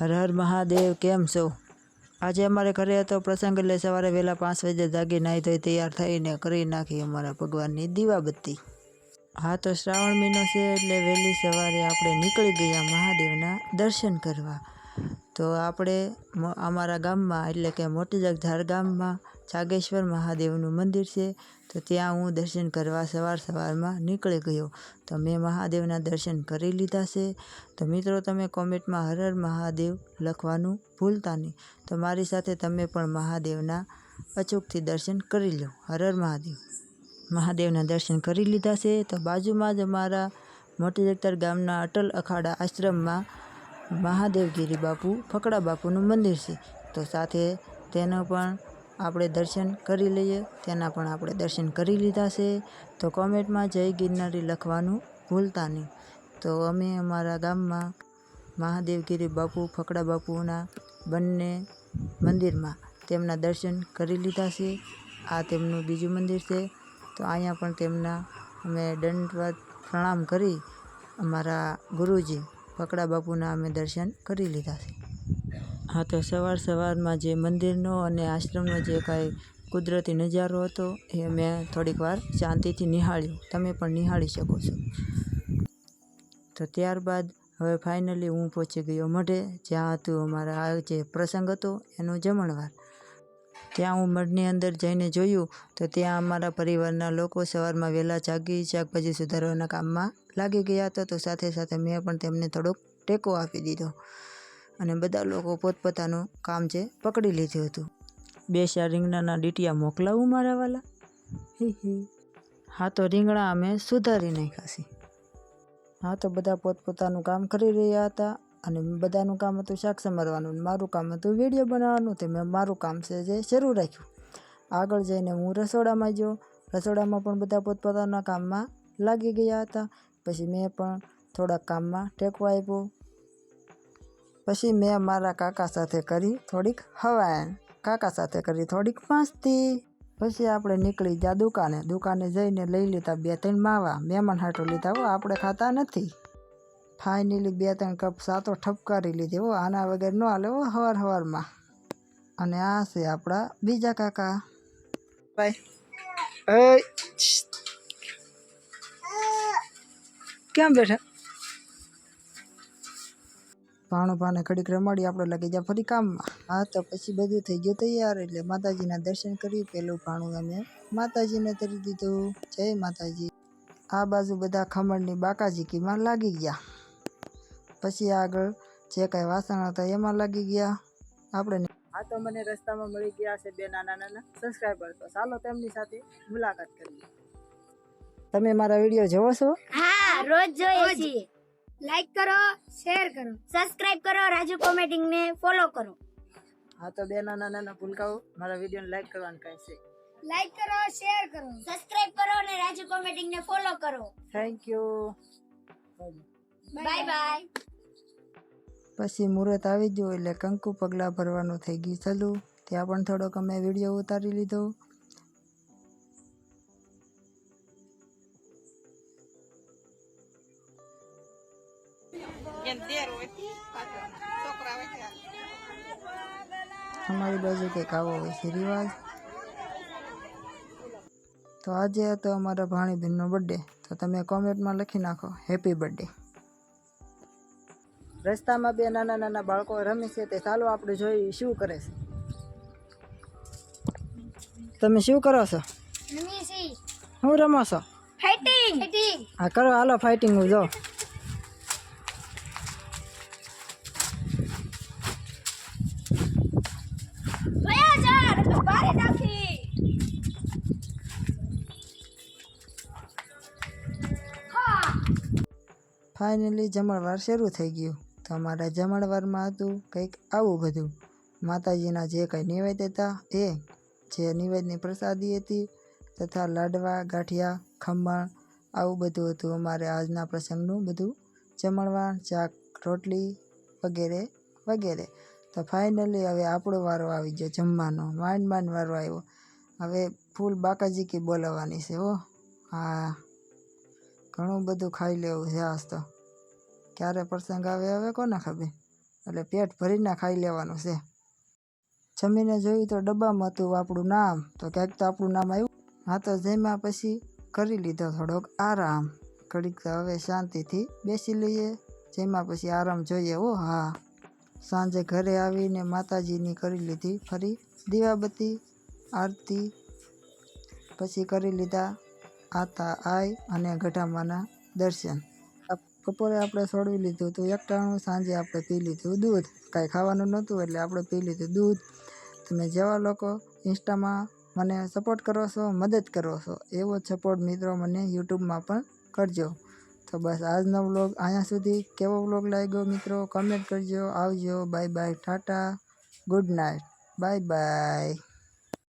હર હર મહાદેવ, કેમ છો? આજે અમારે ઘરે હતો પ્રસંગ એટલે સવારે વહેલા પાંચ વાગે જાગી નાહી ધોઈ તૈયાર થઈને કરી નાખી અમારા ભગવાનની દીવાબત્તી. હા તો શ્રાવણ મહિનો છે એટલે વહેલી સવારે આપણે નીકળી ગયા મહાદેવના દર્શન કરવા. તો આપણે અમારા ગામમાં, એટલે કે મોટી જગધાર ગામમાં, જાગેશ્વર મહાદેવનું મંદિર છે. તો ત્યાં હું દર્શન કરવા સવાર સવારમાં નીકળી ગયો. તો મેં મહાદેવના દર્શન કરી લીધા છે. તો મિત્રો, તમે કોમેન્ટમાં હર હર મહાદેવ લખવાનું ભૂલતા નહીં. તો મારી સાથે તમે પણ મહાદેવના અચૂકથી દર્શન કરી લો. હર હર મહાદેવ. મહાદેવના દર્શન કરી લીધા છે. તો બાજુમાં જ અમારા મોટી ગામના અટલ અખાડા આશ્રમમાં મહાદેવગીરી બાપુ, ફકડા બાપુનું મંદિર છે. તો સાથે તેનો પણ આપણે દર્શન કરી લઈએ. તેના પણ આપણે દર્શન કરી લીધા છે. તો કોમેન્ટમાં જય ગિરનારી લખવાનું ભૂલતા નહીં. તો અમે અમારા ગામમાં મહાદેવગીરી બાપુ, ફકડા બાપુના બંને મંદિરમાં તેમના દર્શન કરી લીધા છે. આ તેમનું બીજું મંદિર છે. તો અહીંયા પણ તેમના અમે દંડવત પ્રણામ કરી અમારા ગુરુજી ફકડા બાપુના અમે દર્શન કરી લીધા છે. હા, તો સવાર સવારમાં જે મંદિરનો અને આશ્રમનો જે કાંઈ કુદરતી નજારો હતો, એ મેં થોડીક વાર શાંતિથી નિહાળ્યો. તમે પણ નિહાળી શકો છો. તો ત્યારબાદ હવે ફાઇનલી હું પહોંચી ગયો મઢે, જ્યાં હતું અમારા આ જે પ્રસંગ હતો, એનો જમણવાર. ત્યાં હું મઢની અંદર જઈને જોયું, તો ત્યાં અમારા પરિવારના લોકો સવારમાં વહેલા જાગી, શાકભાજી સુધારવાના કામમાં લાગી ગયા હતા, તો સાથે સાથે મેં પણ તેમને થોડોક ટેકો આપી દીધો અને બધા લોકો પોતપોતાનું કામ છે પકડી લીધું હતું. બે ચાર રીંગણાના ડીટિયા મોકલાવું મારા વાલા? હી તો રીંગણા અમે સુધારી નાખ્યા છે. હા, તો બધા પોતપોતાનું કામ કરી રહ્યા હતા અને બધાનું કામ હતું શાક સમારવાનું મારું કામ હતું વીડિયો બનાવવાનું, તે મેં મારું કામ છે જે શરૂ રાખ્યું. આગળ જઈને હું રસોડામાં ગયો. રસોડામાં પણ બધા પોતપોતાના કામમાં લાગી ગયા હતા. પછી મેં પણ થોડાક કામમાં ટેકો આપ્યો પછી મેં મારા કાકા સાથે કરી થોડીક હવાયણ કાકા સાથે કરી થોડીક મસ્તી પછી આપણે નીકળી ગયા દુકાને. દુકાને જઈને લઈ લીધા બે ત્રણ માવા. મહેમાન હાટો લીધા. હો, આપણે ખાતા નથી. ફાઇનલી બે ત્રણ કપ સાતો ઠપકારી લીધી. હો, આના વગર ન હાલે. હો, હવાર હવારમાં. અને આ છે આપણા બીજા કાકા. ભાઈ. કેમ બેઠા? ભાણું ભાને ઘડીક રમાડી આપણે લાગી જાય ફરી કામમાં. હા તો પછી બધું થઈ ગયું તૈયાર એટલે માતાજીના દર્શન કરી પેલું ભાણું અમે. માતાજીને તરી દીધું. જય માતાજી. આ બાજુ બધા ખમણની બાકાજીકીમાં લાગી ગયા. પછી આગળ જે કાંઈ વાસણ હતા એમાં લાગી ગયા. આપણે હા તો મને રસ્તામાં મળી ગયા છે બે નાના નાના સબસ્ક્રાઈબર તો ચાલો તેમની સાથે મુલાકાત કરીએ. તમે મારા વીડિયો જોવો છો? હા રોજ જોઈએ છીએ. લાઈક કરો શેર કરો. સબસ્ક્રાઇબ કરો રાજુ કોમેડિંગ ને ફોલો કરો. હા તો બે નાના નાના ભૂલકાઓ મારા વિડીયોને લાઈક કરવાનું કહે છે. લાઈક કરો શેર કરો. સબસ્ક્રાઇબ કરો અને રાજુ કોમેડિંગ ને ફોલો કરો. થેન્ક યુ બાય બાય પછી મુહૂર્ત આવી ગયું એટલે કંકુ પગલાં ભરવાનું થઈ ગયું. ચાલુ ત્યાં પણ થોડોક અમે વીડિયો ઉતારી લીધો. અમારી બાજુ કંઈક આવો હોય છે રિવાજ. તો આજે હતો અમારા ભાણીબેનનો બર્થડે તો તમે કોમેન્ટમાં લખી નાખો હેપી બર્થડે રસ્તામાં બે નાના નાના બાળકો રમે છે તે ચાલો આપણે જોઈએ શું કરે છે. તમે શું કરો છો? શું રમો છો? ફાઇટિંગ ફાઇટિંગ હા કરો હાલો ફાઇટિંગ જો. ફાઇનલી જમણવાર શરૂ થઈ ગયું. તો અમારા જમણવારમાં હતું કંઈક આવું બધું. માતાજીના જે કંઈ નિવેદ્ય હતા એ, જે નિવેદની પ્રસાદી હતી તથા લાડવા, ગાંઠિયા ખમણ આવું બધું હતું અમારે આજના પ્રસંગનું બધું જમણવાર ચાક રોટલી વગેરે વગેરે. તો ફાઇનલી હવે આપણો વારો આવી ગયો જમવાનો. માંડ માંડ વારો આવ્યો. હવે ફૂલ બાકાજી કી બોલાવવાની છે હો. હા. ઘણું બધું ખાઈ લેવું છે આજ તો. ક્યારે પ્રસંગ આવે હવે કોને ખબર? એટલે પેટ ભરીને ખાઈ લેવાનું છે. જમીને જોયું તો ડબ્બામાં હતું આપણું નામ. તો ક્યાંક તો આપણું નામ આવ્યું. હા તો જેમાં પછી કરી લીધો થોડોક આરામ. ઘડીક તો હવે શાંતિથી બેસી લઈએ. જેમાં પછી આરામ જોઈએ. ઓ હા. સાંજે ઘરે આવીને માતાજીની કરી લીધી ફરી દીવાબત્તી, આરતી, પછી કરી લીધા આતા આય અને ગઢામાના દર્શન. બપોરે આપણે છોડવી લીધું હતું એકટાણું, સાંજે આપણે પી લીધું દૂધ. કાંઈ ખાવાનું નહોતું એટલે આપણે પી લીધું દૂધ. તમે જેવા લોકો ઇન્સ્ટામાં મને સપોર્ટ કરો છો, મદદ કરો છો, એવો સપોર્ટ મિત્રો મને યુટ્યુબમાં પણ કરજો. તો બસ આજનો વ્લોગ અહીંયા સુધી. કેવો વ્લોગ લાગ્યો મિત્રો? કમેન્ટ કરજો. આવજો. Bye bye tata good night bye bye